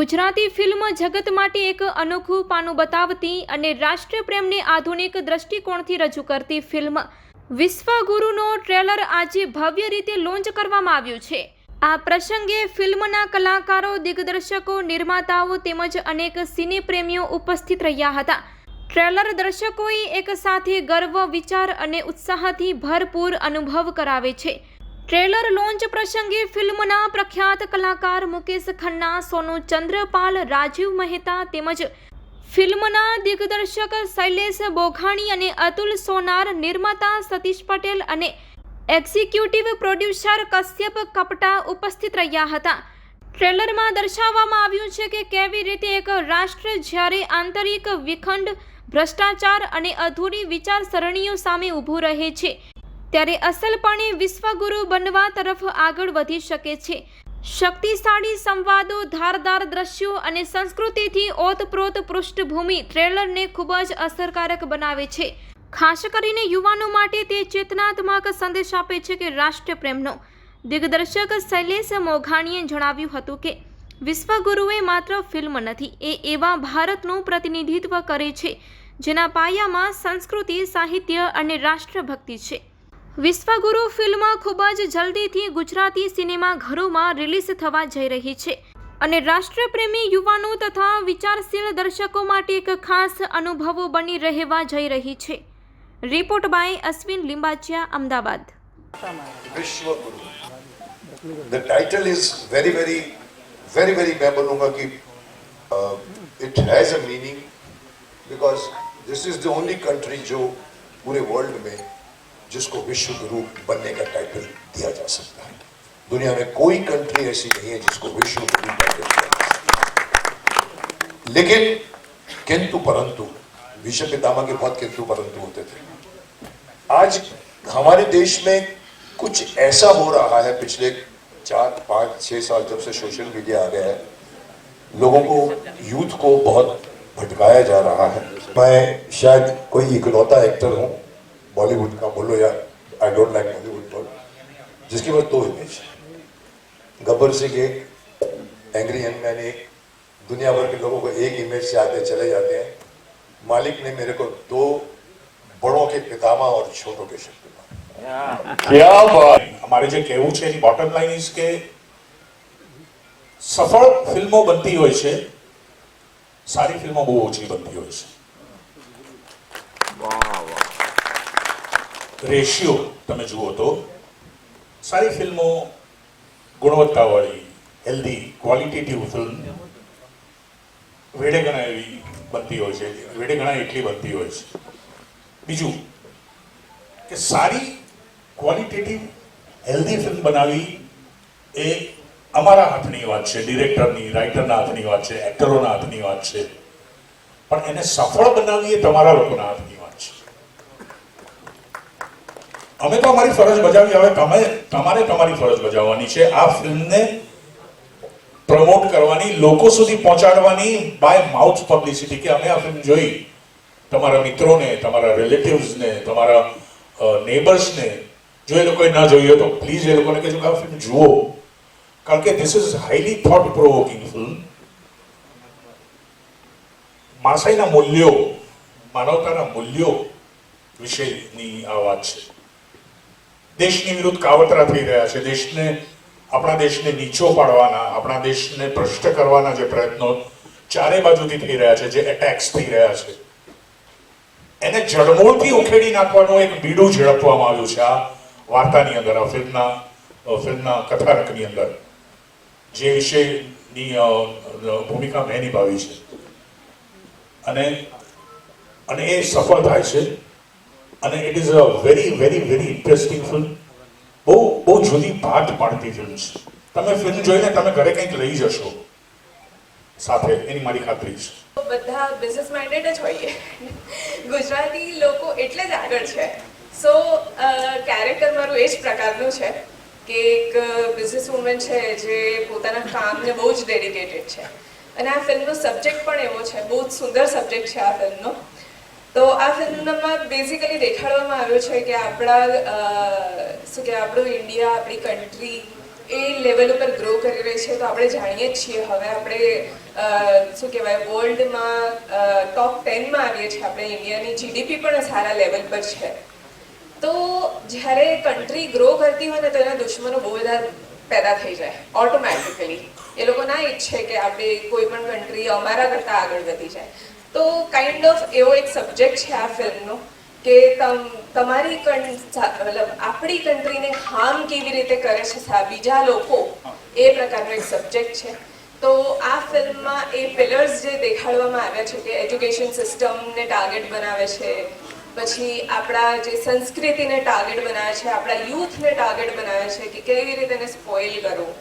Gujarati film જગત માટે એક અનોખું પાનું બતાવતી અને રાષ્ટ્રપ્રેમને આધુનિક દ્રષ્ટિકોણથી રજૂ કરતી ફિલ્મ. વિશ્વગુરુનો ટ્રેલર આજે ભવ્ય રીતે લોન્ચ કરવામાં આવ્યું છે. આ પ્રસંગે ફિલ્મના કલાકારો, દિગ્દર્શકો, નિર્માતાઓ તેમજ અનેક સિને પ્રેમીઓ ઉપસ્થિત રહ્યા હતા. ટ્રેલર દર્શકોએ એક સાથે ગર્વ, વિચાર અને ઉત્સાહથી ભરપૂર અનુભવ કરાવે છે. ટ્રેલર લોન્ચ પ્રસંગે ફિલ્મના પ્રખ્યાત કલાકાર મુકેશ ખન્ના, સોનુ ચંદ્રપાલ, રાજીવ મહેતા તેમજ ફિલ્મના દિગ્દર્શક શૈલેષ બોઘાણી અને અતુલ સોનાર, નિર્માતા સતીશ પટેલ અને એક્ઝિક્યુટિવ પ્રોડ્યુસર કશ્યપ કપટા ઉપસ્થિત રહ્યા હતા. ટ્રેલરમાં દર્શાવવામાં આવ્યું છે કે કેવી રીતે એક રાષ્ટ્ર જ્યારે આંતરિક વિખંડ, ભ્રષ્ટાચાર અને અધૂરી વિચારસરણીઓ સામે ઊભું રહે છે. ત્યારે અસલપણે વિશ્વગુરુ બનવા તરફ આગળ વધી શકે છે. શક્તિશાળી સંવાદો, ધારદાર દ્રશ્યો અને સંસ્કૃતિથી ઓતપ્રોત પૃષ્ઠભૂમિ ટ્રેલરને ખૂબ જ અસરકારક બનાવે છે. ખાસ કરીને યુવાનો માટે તે ચેતનાત્મક સંદેશ આપે છે કે રાષ્ટ્રપ્રેમનો. દિગ્દર્શક શૈલેષ મોઘાણીએ જણાવ્યું હતું કે, વિશ્વગુરુએ માત્ર ફિલ્મ નથી, એ એવા ભારતનું પ્રતિનિધિત્વ કરે છે, જેના પાયામાં સંસ્કૃતિ, સાહિત્ય અને રાષ્ટ્રભક્તિ છે. વિશ્વગુરુ ફિલ્મ ખૂબ જ જલ્દીથી ગુજરાતી સિનેમા ઘરોમાં રિલીઝ થવા જઈ રહી છે અને રાષ્ટ્રપ્રેમી યુવાનો તથા વિચારશીલ દર્શકો માટે એક ખાસ અનુભવો બની રહેવા જઈ રહી છે રિપોર્ટ બાય અશ્વિન લિંબાચિયા અમદાવાદ विश्व गुरु the title is very very very very मैं बोलूंगा कि it has a meaning because this is the only country जो पूरे वर्ल्ड में जिसको विश्व गुरु बनने का टाइटल दिया जा सकता है। दुनिया में कोई कंट्री ऐसी नहीं है जिसको विश्व गुरु लेकिन किंतु परंतु, विश्व पितामह के बहुत किंतु परंतु होते थे। आज हमारे देश में कुछ ऐसा हो रहा है, पिछले चार, पाँच छः साल जब से सोशल मीडिया आ गया है, लोगों को यूथ को बहुत भटकाया जा रहा है। मैं शायद कोई इकलौता एक्टर हूँ बॉलीवुड का बोलो या आई डोंट लाइक बॉलीवुड बोलो जिसकी बस दो इमेज है गब्बर सिंह एक एंग्री यंग मैन एक दुनिया भर के लोगों को एक इमेज से आते चले जाते हैं मालिक ने मेरे को दो बड़ों के पितामह और छोटों के शक्तिमान क्या बात અમારે જે કહેવું છે એની બોટમ લાઈન ઇઝ કે સફળ ફિલ્મો બનતી હોય છે સારી ફિલ્મો બહુ ઓછી બનતી હોય છે રેશિયો તમે જુઓ તો, સારી ફિલ્મો ગુણવત્તાવાળી હેલ્ધી ક્વોલિટેટિવ ફિલ્મ વેડે ગણા એવી બનતી હોય છે વેડે ગણા એટલી બનતી હોય છે. બીજું કે સારી ક્વોલિટેટિવ હેલ્ધી ફિલ્મ બનાવી એ અમારા હાથની વાત છે ડિરેક્ટરની રાઇટરના હાથની વાત છે એક્ટરોના હાથની વાત છે. પણ એને સફળ બનાવવી એ તમારા લોકોના હાથની વાત છે અમે તો અમારી ફરજ બજાવી હવે તમે, તમારે તમારી ફરજ બજાવવાની છે. આ ફિલ્મને પ્રમોટ કરવાની, લોકો સુધી પહોંચાડવાની બાય માઉથ પબ્લિસિટી કે અમે આ ફિલ્મ જોઈ. તમારા મિત્રોને, તમારા રિલેટિવ્સને તમારા નેબર્સને જો એ લોકોએ ના જોઈ તો પ્લીઝ એ લોકોને કહેજો કે આ ફિલ્મ જુઓ. કારણ કે this is highly thought provoking film માસાઈના મૂલ્યો, માનવતાના મૂલ્યો વિશેની આ વાત છે. દેશની વિરુદ્ધ કાવતરા થઈ રહ્યા છે. દેશને, આપણા દેશને નીચો પાડવાના, આપણા દેશને ભ્રષ્ટ કરવાના જે પ્રયત્નો ચારે બાજુથી થઈ રહ્યા છે, જે એટેક્સ થઈ રહ્યા છે. એને જડમૂળથી ઉખેડી નાખવાનું એક બીડું ઝડપવામાં આવ્યું છે આ વાર્તાની અંદર, આ ફિલ્મના ફિલ્મના કથાનકની અંદર, જે વિષયની ભૂમિકા મેં નિભાવી છે. અને અને એ સફળ થાય છે. અને it is a very very very interesting film બહુ બહુ જુદી ભાત પાડતી ફિલ્મ છે. તમે ફિલ્મ જોઈને તમે ઘરે કંઈક લઈ જશો. સાથે, એની મારી ખાતરી છે. બધા બિઝનેસ માઇન્ડેડ જ હોઈએ. ગુજરાતી લોકો એટલે જ આગળ છે. સો કેરેક્ટર મારું એ જ પ્રકારનું છે કે એક બિઝનેસ વુમન છે જે પોતાના કામને બહુ જ ડેડિકેટેડ છે. અને આ ફિલ્મનો સબ્જેક્ટ પણ એવો છે. બહુ જ સુંદર સબ્જેક્ટ છે આ ફિલ્મનો તો આ ફિલ્મમાં બેઝિકલી દેખાડવામાં આવ્યો છે કે આપણા શું કે આપણું ઇન્ડિયા આપણી કન્ટ્રી એ લેવલ ઉપર ગ્રો કરી રહી છે. તો આપણે જાણીએ જ છીએ. હવે આપણે શું કહેવાય વર્લ્ડમાં ટોપ ટેનમાં આવીએ છીએ. આપણે ઇન્ડિયાની જીડીપી પણ સારા લેવલ પર છે. તો જ્યારે કન્ટ્રી ગ્રો કરતી હોય ને તો એના દુશ્મનો બહુ બધા પેદા થઈ જાય ઓટોમેટિકલી એ લોકો ના ઈચ્છે કે આપણે કોઈ પણ કન્ટ્રી અમારા કરતાં આગળ વધી જાય. તો કાઇન્ડ ઓફ એવો એક સબ્જેક્ટ છે આ ફિલ્મનો કે તમ, તમારી મતલબ આપણી કન્ટ્રીને હાર્મ કેવી રીતે કરે છે બીજા લોકો, એ પ્રકારનો એક સબ્જેક્ટ છે. તો આ ફિલ્મમાં એ પિલર્સ જે દેખાડવામાં આવ્યા છે કે એજ્યુકેશન સિસ્ટમને ટાર્ગેટ બનાવે છે, પછી આપણા જે સંસ્કૃતિને ટાર્ગેટ બનાવે છે, આપણા યુથને ટાર્ગેટ બનાવે છે કે કેવી રીતે એને સ્પોઇલ કરવું.